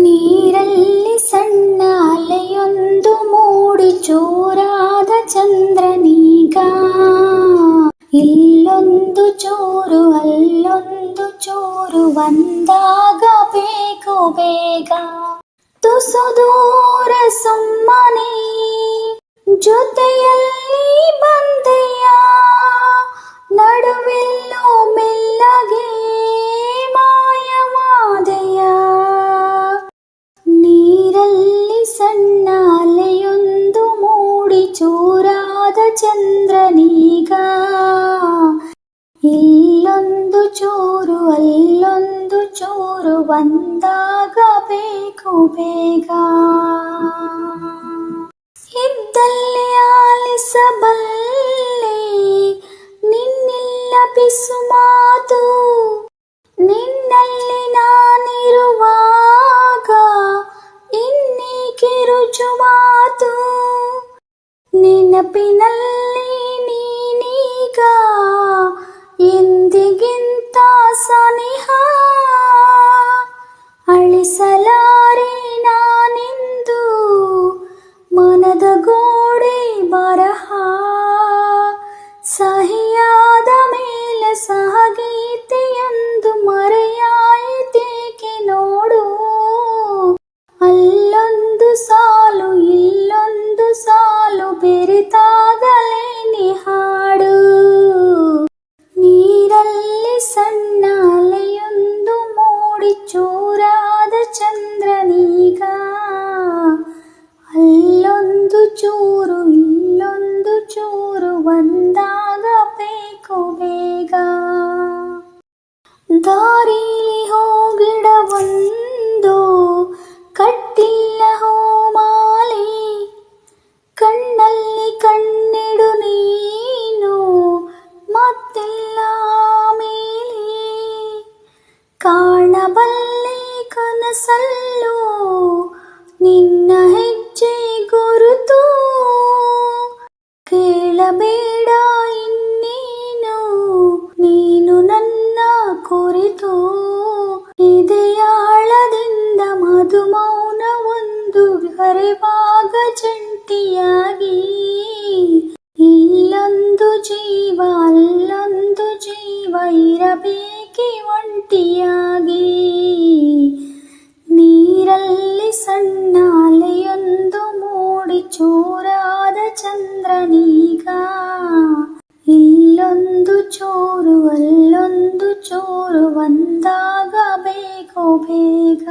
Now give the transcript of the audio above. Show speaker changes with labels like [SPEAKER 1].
[SPEAKER 1] ನೀರಲ್ಲಿ ಸಣ್ಣ ಅಲೆಯೊಂದು ಮೂಡಿ ಚೂರಾದ ಚಂದ್ರನೀಗ. ಇಲ್ಲೊಂದು ಚೂರು, ಅಲ್ಲೊಂದು ಚೂರು ಒಂದಾಗ ಬೇಕು ಬೇಗ. ತುಸು ದೂರ ಸುಮ್ಮನೆ ಜೊತೆಯಲ್ಲಿ ಚೂರಾದ ಚಂದ್ರನೀಗ. ಇಲ್ಲೊಂದು ಚೂರು, ಅಲ್ಲೊಂದು ಚೂರು ಬಂದಾಗ ಬೇಕು ಬೇಗ. ಇದ್ದಲ್ಲಿ ಆಲಿಸಬಲ್ಲೆ ನಿನ್ನಿಲ್ಲ ಬಿಸು ಮಾತು. ನಿನ್ನಲ್ಲಿ ನೆನಪಿನಲ್ಲಿ ನೀನೀಗ ಎಂದಿಗಿಂತ ಸನಿಹ? ಅಳಿಸಲಾರೆ ನಾನೆಂದು ಮನದ ಗೋಡೆ ಬರಹ? ಸಹಿಯಾದ ಮೇಲೆ ಸಹಗೀತೆಯೊಂದು ನೀರಲ್ಲಿ ಸಣ್ಣ ಅಲೆಯೊಂದು ಮೂಡಿ ಚೂರಾದ ಚಂದ್ರನೀಗ ಅಲ್ಲೊಂದು ಚೂರು ನಿನ್ನ ಹೆಜ್ಜೆ ಗುರುತು. ಕೇಳಬೇಡ ಇನ್ನೇನು, ನೀನು ನನ್ನ ಕುರಿತು. ಇದೆಯಾಳದಿಂದ ಮಧುಮೌನ ಒಂದು ಹರಿವಾಗ ಜಂಟಿಯಾಗಿ. ಇಲ್ಲೊಂದು ಜೀವ, ಅಲ್ಲೊಂದು ಜೀವ ಇರಬೇಕೆ ಒಂಟಿಯಾಗಿ. ಕಣ್ಣಾಲೆಯೊಂದು ಮೂಡಿ ಚೂರಾದ ಚಂದ್ರನೀಗ ಇಲ್ಲೊಂದು ಚೋರು ಅಲ್ಲೊಂದು ಚೋರು ಒಂದಾಗ ಬೇಗ ಬೇಗ